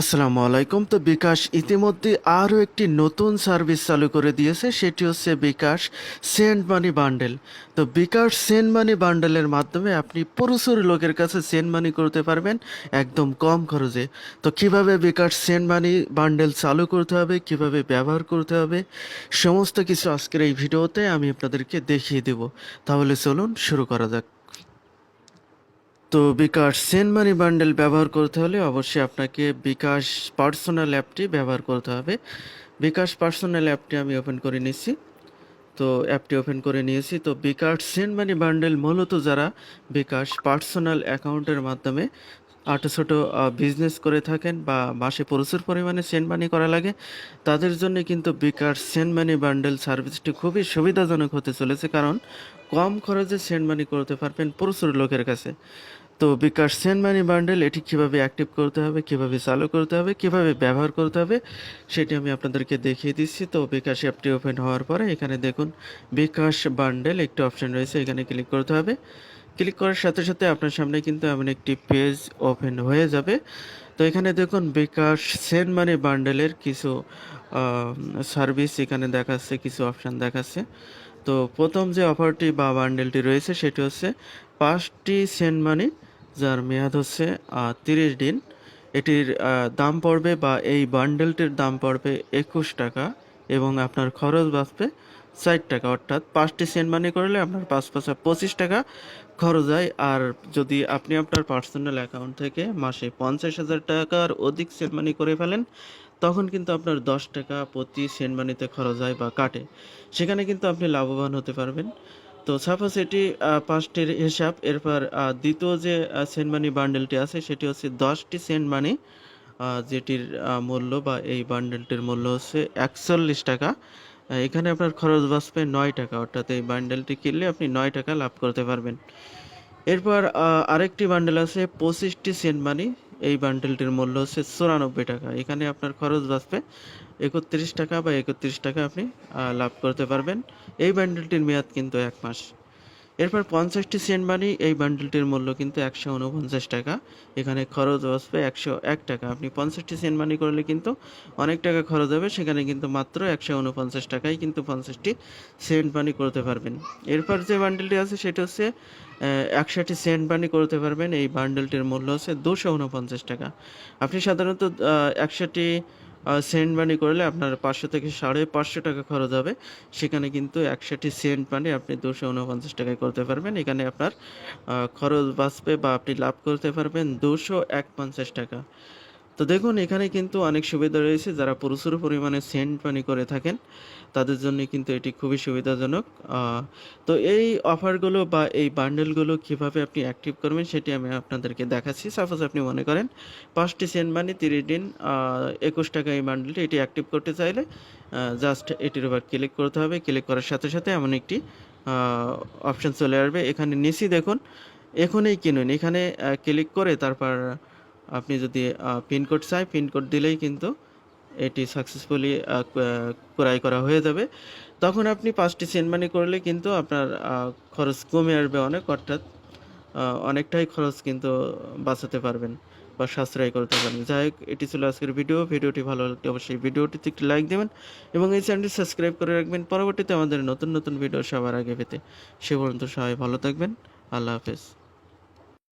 আসসালামু আলাইকুম। তো বিকাশ ইতিমধ্যে আরও একটি নতুন সার্ভিস চালু করে দিয়েছে, সেটি হচ্ছে বিকাশ সেন্ড মানি বান্ডেল। তো বিকাশ সেন্ড মানি বান্ডেলের মাধ্যমে আপনি প্রচুর লোকের কাছে সেন্ড মানি করতে পারবেন, একদম কম খরচে। তো কীভাবে বিকাশ সেন্ড মানি বান্ডেল চালু করতে হবে, কীভাবে ব্যবহার করতে হবে, সমস্ত কিছু আজকের এই ভিডিওতে আমি আপনাদেরকে দেখিয়ে দেব। তাহলে চলুন শুরু করা যাক। তো বিকাশ সেন্ড মানি বান্ডেল ব্যবহার করতে হলে অবশ্যই আপনাকে বিকাশ পার্সোনাল অ্যাপটি ব্যবহার করতে হবে। বিকাশ পার্সোনাল অ্যাপটি আমি ওপেন করে নিয়েছি। তো অ্যাপটি ওপেন করে নিয়েছি। তো বিকাশ সেন্ড মানি বান্ডেল মূলত যারা বিকাশ পার্সোনাল অ্যাকাউন্টের মাধ্যমে আটো ছোটো বিজনেস করে থাকেন বা মাসে প্রচুর পরিমাণে সেন্ড মানি করা লাগে, তাদের জন্য কিন্তু বিকাশ সেন্ড মানি বান্ডেল সার্ভিসটি খুবই সুবিধাজনক হতে চলেছে। কারণ কম খরচে সেন্ড মানি করতে পারবেন প্রচুর লোকের কাছে। তো বিকাশ সেন্ড মানি বান্ডেল, এটি কীভাবে অ্যাক্টিভ করতে হবে, কীভাবে চালু করতে হবে, কীভাবে ব্যবহার করতে হবে, সেটি আমি আপনাদেরকে দেখিয়ে দিচ্ছি। তো বিকাশ অ্যাপটি ওপেন হওয়ার পরে এখানে দেখুন, বিকাশ বান্ডেল একটি অপশন রয়েছে, এখানে ক্লিক করতে হবে। ক্লিক করার সাথে সাথে আপনার সামনে কিন্তু এমন একটি পেজ ওপেন হয়ে যাবে। তো এখানে দেখুন, বিকাশ সেন্ড মানি বান্ডেলের কিছু সার্ভিস এখানে দেখাচ্ছে, কিছু অপশান দেখাচ্ছে। তো প্রথম যে অফারটি বা বান্ডেলটি রয়েছে, সেটি হচ্ছে পাঁচটি সেন্ট মানি যার মেয়াদ হচ্ছে তিরিশ দিন। এটির দাম পড়বে বা এই বান্ডেলটির দাম পড়বে একুশ টাকা এবং আপনার খরচ বাঁচবে ষাট টাকা। অর্থাৎ পাঁচটি সেন্ট মানি করলে আপনার পাঁচ পাঁচা পঁচিশ টাকা খরচ হয়। আর যদি আপনি আপনার পার্সোনাল অ্যাকাউন্ট থেকে মাসে পঞ্চাশ হাজার টাকার অধিক সেন্ট মানি করে ফেলেন, তখন কিন্তু আপনার দশ টাকা প্রতি সেন্ট মানিতে খরচ হয় বা কাটে। সেখানে কিন্তু আপনি লাভবান হতে পারবেন। তো সাপোজ এটি পাঁচটির হিসাব। এরপর দ্বিতীয় যে সেন্ট মানি বান্ডেলটি আছে, সেটি হচ্ছে দশটি সেন্ট মানি যেটির মূল্য বা এই বান্ডেলটির মূল্য হচ্ছে একচল্লিশ টাকা। এখানে আপনার খরচ বাঁচবে নয় টাকা, অর্থাৎ এই বান্ডেলটি কিনলে আপনি নয় টাকা লাভ করতে পারবেন। এরপর আরেকটি বান্ডেল আছে, পঁচিশটি সেন্ট মানি এই বান্ডেলটির মূল্য হচ্ছে চুরানব্বই টাকা। এখানে আপনার খরচ বাঁচবে একত্রিশ টাকা বা একত্রিশ টাকা আপনি লাভ করতে পারবেন। এই বান্ডেলটির মেয়াদ কিন্তু এক মাস। এরপর পঞ্চাশটি সেন্ট মানি এই বান্ডেলটির মূল্য কিন্তু একশো উনপঞ্চাশ টাকা। এখানে খরচ বাঁচবে একশো এক টাকা। আপনি পঞ্চাশটি সেন্ট মানি করলে কিন্তু অনেক টাকা খরচ হবে, সেখানে কিন্তু মাত্র একশো উনপঞ্চাশ টাকায় কিন্তু পঞ্চাশটি সেন্ট মানি করতে পারবেন। এরপর যে বান্ডেলটি আছে, সেটা হচ্ছে একশোটি সেন্ট মানি করতে পারবেন। এই বান্ডেলটির মূল্য হচ্ছে দুশো উনপঞ্চাশ টাকা। আপনি সাধারণত একশোটি সেন্ট মানি করলে আপনার পাঁচশো থেকে সাড়ে পাঁচশো টাকা খরচ হবে। সেখানে কিন্তু একশোটি সেন্ট মানি আপনি দুশো উনপঞ্চাশ টাকায় করতে পারবেন। এখানে আপনার খরচ বাঁচবে বা আপনি লাভ করতে পারবেন দুশো এক পঞ্চাশ টাকা। তো দেখুন, এখানে কিন্তু অনেক সুবিধা রয়েছে। যারা প্রচুর পরিমাণে সেন্ট মানি করে থাকেন, তাদের জন্য কিন্তু এটি খুবই সুবিধাজনক। তো এই অফারগুলো বা এই বান্ডেলগুলো কীভাবে আপনি অ্যাক্টিভ করবেন, সেটি আমি আপনাদেরকে দেখাচ্ছি। সাপোজ আপনি মনে করেন, পাঁচটি সেন্ট মানি তিরিশ দিন একুশ টাকা এই বান্ডেলটি, এটি অ্যাক্টিভ করতে চাইলে জাস্ট এটির উপর ক্লিক করতে হবে। ক্লিক করার সাথে সাথে এমন একটি অপশান চলে আসবে। এখানে নিচে দেখুন, এখনই কিনুন। এখানে ক্লিক করে তারপর আপনি যদি পিনকোড চাই পিনকোড দিলেই কিন্তু এটি সাকসেসফুলি ক্রয় করা হয়ে যাবে। তখন আপনি পাঁচটি সেন্ট মানি করলে কিন্তু আপনার খরচ কমে আসবে অনেক, অর্থাৎ অনেকটাই খরচ কিন্তু বাঁচাতে পারবেন বা সাশ্রয় করতে পারবেন। যাই হোক, এটি ছিল আজকের ভিডিও ভিডিওটি ভালো লাগলে অবশ্যই ভিডিওটিতে একটি লাইক দেবেন এবং এই চ্যানেলটি সাবস্ক্রাইব করে রাখবেন। পরবর্তীতে আমাদের নতুন নতুন ভিডিও সবার আগে পেতে। সে পর্যন্ত সবাই ভালো থাকবেন। আল্লাহ হাফেজ।